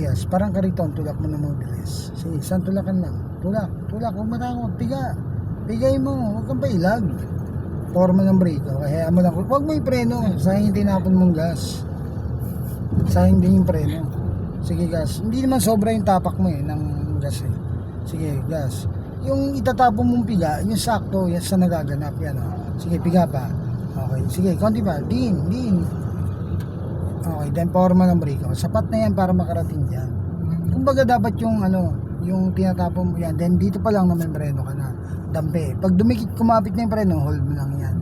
gas. Parang kariton, tulak mo na mabilis. Sige, isang tulakan lang. Tulak, tulak, huwag matakot, piga. Pigay mo, huwag kang pailag. Forma ng brake, okay? Hayaan mo lang, huwag mo yung preno. Sayang yung tinapon mong gas. Sayang din yung preno. Sige, gas. Hindi naman sobra yung tapak mo eh, ng gas eh. Sige, gas. Yung itatapon mong piga, yung sakto, yan sa nagaganap, yan o. Sige, piga pa. Okay, sige, konti pa. Din, din. Okay, then forma ng brake. Oh, sapat na yan para makarating dyan. Kumbaga dapat yung ano, yung tinatapon mo yan, then dito pa lang na may preno ka na. Dampe. Pag dumikit, kumapit na yung preno, hold mo lang yan.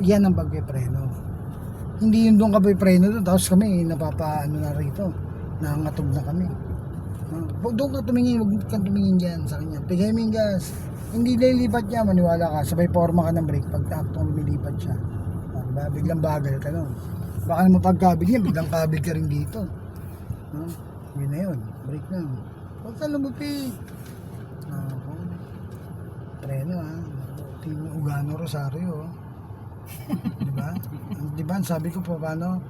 Yan ang pagpipreno. Hindi yun doon ka preno doon, tapos kami napapa ano na rito. Nangangatog na kami. Ah, Huwag doon ka tumingin, huwag kang tumingin dyan sa kanya. Pigay mo yung gas. Hindi lilipat niya, maniwala ka. Sabay forma ka ng brake pag taktong lumilipat siya. Ah, diba? Biglang bagal ka nun. Baka naman pagkabig niya, biglang kabig ka rin dito. Ah, yun na yun. Brake na. Huwag ka lumupit. Ah. Preno ha. Team Ugano Rosario. oh. diba? Diba? Sabi ko pa paano?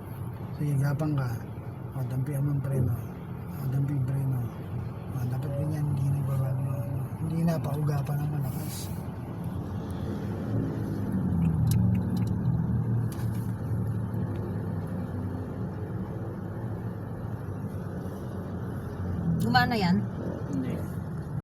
Sige, gapang ka. O, dampian mo ang preno. O, dampi preno. O, dapat ganyan, hindi nagbabago. ano, Hindi na paugapan ng malakas. Gumana yan? Hindi.